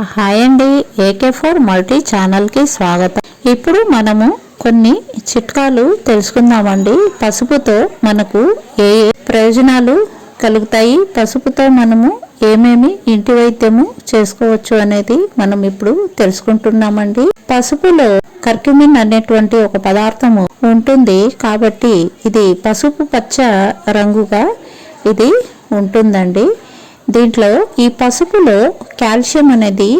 Hi అండి AK four multi ఛానల్కి స్వాగతం. ఇప్పుడు మనము కొన్ని చిట్కాలు తెలుసుకుందామండి. పసుపుతో మనకు ఏ ఏ ప్రయోజనాలు కలుగుతాయి? పసుపుతో మనము ఏమేమి ఇంటి వైద్యము చేసుకోవచ్చు అనేది మనం ఇప్పుడు తెలుసుకుంటున్నామండి. పసుపులో కర్క్యూమిన్ అనేటువంటి ఒక పదార్థము ఉంటుంది. కాబట్టి ఇది పసుపు పచ్చ రంగుగా ఇది ఉంటుందండి. దీంట్లో ఈ పసుపులో కాల్షియం అనేది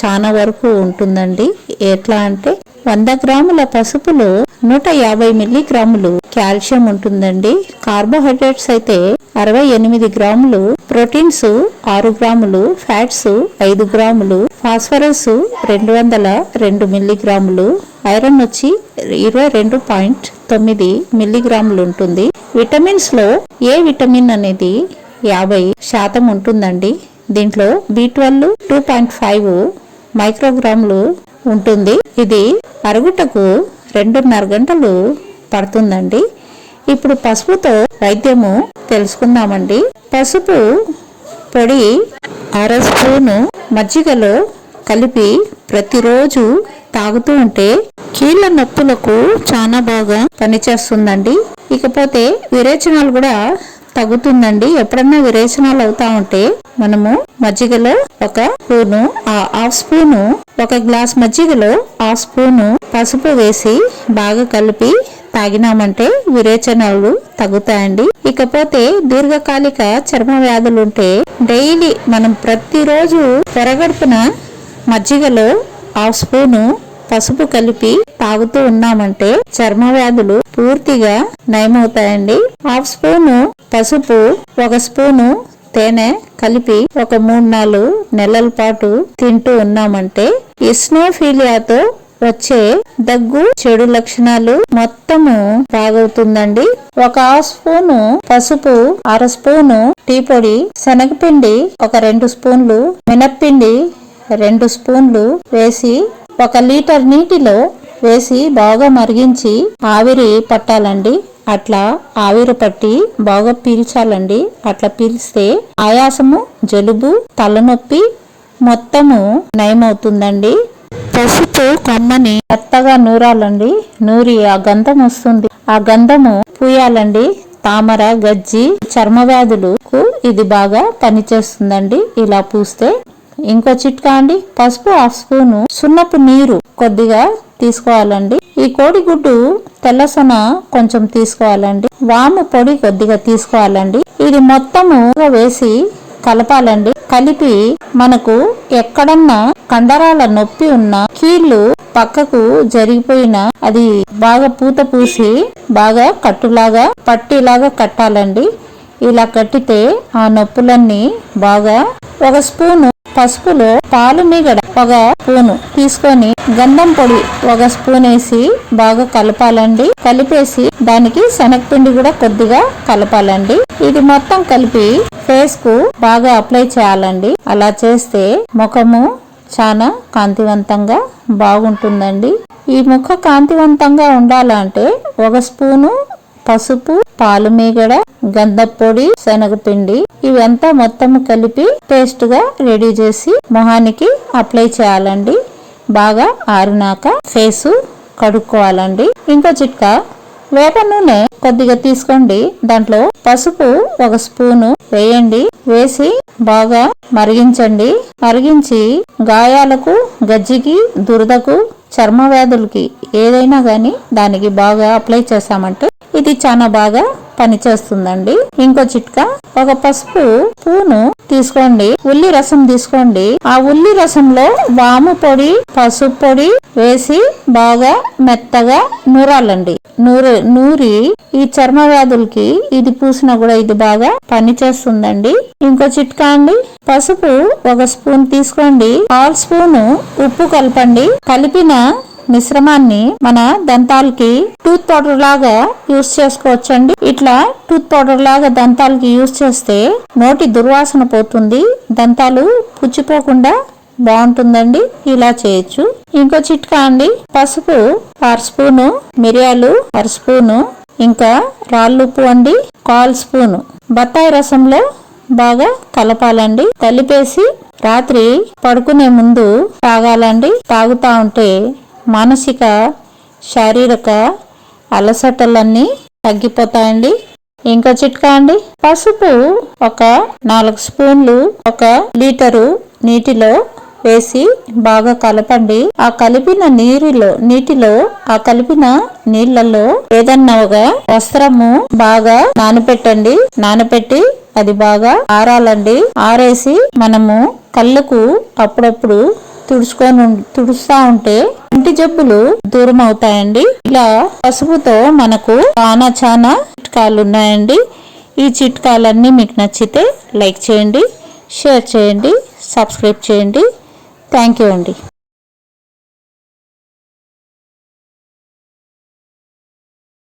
చాలా వరకు ఉంటుందండి. ఎట్లా అంటే వంద గ్రాముల పసుపులో నూట యాభై మిల్లీగ్రాములు కాల్షియం ఉంటుందండి. కార్బోహైడ్రేట్స్ అయితే అరవై ఎనిమిది గ్రాములు ప్రోటీన్స్ ఆరు గ్రాములు ఫ్యాట్స్ ఐదు గ్రాములు ఫాస్ఫరస్ రెండు వందల రెండు మిల్లీగ్రాములు ఐరన్ వచ్చి ఇరవై రెండు పాయింట్ తొమ్మిది మిల్లీగ్రాములు ఉంటుంది. విటమిన్స్లో ఏ విటమిన్ అనేది యాభై శాతం ఉంటుందండి. దీంట్లో B twelve two point five మైక్రోగ్రాములు ఉంటుంది. ఇది అరుగుటకు రెండున్నర గంటలు పడుతుందండి. ఇప్పుడు పసుపుతో వైద్యము తెలుసుకుందామండి. పసుపు పొడి అర స్పూను మజ్జిగలో కలిపి ప్రతిరోజు తాగుతూ ఉంటే కీళ్ళ నొప్పులకు చాలా బాగా పనిచేస్తుందండి. ఇకపోతే విరేచనాలు కూడా తగ్గుతుందండి. ఎప్పుడన్నా విరేచనాలు అవుతా ఉంటే మనము మజ్జిగలో ఒక స్పూను ఆ హాఫ్ స్పూను ఒక గ్లాస్ మజ్జిగలో హాఫ్ స్పూను పసుపు వేసి బాగా కలిపి తాగినామంటే విరేచనాలు తగ్గుతాయండి. ఇకపోతే దీర్ఘకాలిక చర్మ వ్యాధులు ఉంటే డైలీ మనం ప్రతిరోజు పొరగడుపున మజ్జిగలో హాఫ్ స్పూను పసుపు కలిపి తాగుతూ ఉన్నామంటే చర్మ వ్యాధులు పూర్తిగా నయమవుతాయండి. హాఫ్ స్పూను పసుపు ఒక స్పూను తేనె కలిపి ఒక మూడు నాలుగు నెలల పాటు తింటూ ఉన్నామంటే ఇస్నోఫీలియాతో వచ్చే దగ్గు చెడు లక్షణాలు మొత్తము బాగవుతుందండి ఒక హాఫ్ స్పూను పసుపు అర స్పూను టీ పొడి శనగపిండి ఒక రెండు స్పూన్లు మినప్పిండి రెండు స్పూన్లు వేసి ఒక లీటర్ నీటిలో వేసి బాగా మరిగించి ఆవిరి పట్టాలండి. అట్లా ఆవిరి పట్టి బాగా పీల్చాలండి. అట్లా పీల్స్తే ఆయాసము జలుబు తలనొప్పి మొత్తము నయమవుతుందండి. పసుపు కొమ్మని మెత్తగా నూరాలండి. నూరి ఆ గంధం వస్తుంది. ఆ గంధము పూయాలండి. తామర గజ్జి చర్మ వ్యాధులకు ఇది బాగా పనిచేస్తుందండి. ఇలా పూస్తే ఇంకో చిట్కా అండి పసుపు హాఫ్ స్పూను సున్నపు నీరు కొద్దిగా తీసుకోవాలండి. ఈ కోడిగుడ్డు తెల్లసొన కొంచెం తీసుకోవాలండి. వాము పొడి కొద్దిగా తీసుకోవాలండి. ఇది మొత్తము వేసి కలపాలండి. కలిపి మనకు ఎక్కడన్నా కండరాల నొప్పి ఉన్న కీళ్ళు పక్కకు జరిగిపోయిన అది బాగా పూత పూసి బాగా కట్టులాగా పట్టిలాగా కట్టాలండి. ఇలా కట్టితే ఆ నొప్పులన్నీ బాగా ఒక స్పూను పసుపులో పాలు మీగడ ఒక స్పూను తీసుకొని గంధం పొడి ఒక స్పూన్ వేసి బాగా కలపాలండి. కలిపేసి దానికి శనగపిండి కూడా కొద్దిగా కలపాలండి. ఇది మొత్తం కలిపి ఫేస్కు బాగా అప్లై చేయాలండి. అలా చేస్తే ముఖము చాలా కాంతివంతంగా బాగుంటుందండి. ఈ ముఖ కాంతివంతంగా ఉండాలంటే ఒక స్పూను పసుపు పాలు మీగడ గంధపొడి శనగపిండి ఇవంతా మొత్తం కలిపి పేస్ట్గా రెడీ చేసి మొహానికి అప్లై చేయాలండి. బాగా ఆరినాక ఫేసు కడుక్కోవాలండి. ఇంకో చిట్కా వేప నూనె కొద్దిగా తీసుకోండి. దాంట్లో పసుపు ఒక స్పూను వేయండి. వేసి బాగా మరిగించండి. మరిగించి గాయాలకు గజ్జికి దురదకు చర్మ వ్యాధులకి ఏదైనా కానీ దానికి బాగా అప్లై చేసామంటే ఇది చాలా బాగా పనిచేస్తుందండి. ఇంకో చిట్కా ఒక పసుపు పూను తీసుకోండి. ఉల్లి రసం తీసుకోండి. ఆ ఉల్లి రసంలో వాము పొడి పసుపు పొడి వేసి బాగా మెత్తగా నూరాలండి. నూరు నూరి ఈ చర్మ వ్యాధులకి ఇది పూసినా కూడా ఇది బాగా పనిచేస్తుందండి. ఇంకో చిట్కా అండి పసుపు ఒక స్పూన్ తీసుకోండి. హాల్ స్పూను ఉప్పు కలపండి. కలిపిన మిశ్రమాన్ని మన దంతాలకి టూత్ పౌడర్ లాగా యూస్ చేసుకోవచ్చండి. ఇట్లా టూత్ పౌడర్ లాగా దంతాలకి యూస్ చేస్తే నోటి దుర్వాసన పోతుంది దంతాలు పుచ్చిపోకుండా బాగుంటుందండి. ఇలా చేయొచ్చు. ఇంకో చిట్కా అండి పసుపు అర స్పూను మిరియాలు అర స్పూను ఇంకా రాళ్ళుప్పు అండి కాల్ స్పూను. బత్తాయి రసంలో బాగా కలపాలండి. కలిపేసి రాత్రి పడుకునే ముందు తాగాలండి. తాగుతా ఉంటే మానసిక శారీరక అలసటలన్నీ తగ్గిపోతాయండి. ఇంకా చిట్కా అండి. పసుపు ఒక నాలుగు స్పూన్లు ఒక లీటరు నీటిలో వేసి బాగా కలపండి. ఆ కలిపిన నీరులో నీటిలో ఆ కలిపిన నీళ్ళలో ఏదన్నా ఒక వస్త్రము బాగా నానపెట్టండి. నానపెట్టి అది బాగా ఆరాలండి. ఆరేసి మనము కళ్ళకు అప్పుడప్పుడు తుడుచుకొని ఉం- తుడుస్తా ఉంటే ఇంటి జబ్బులు దూరం అవుతాయండి. ఇలా పసుపుతో మనకు చాలా చాలా చిట్కాలు ఉన్నాయండి. ఈ చిట్కాలన్నీ మీకు నచ్చితే లైక్ చేయండి షేర్ చేయండి సబ్స్క్రైబ్ చేయండి. థ్యాంక్ యూ అండి.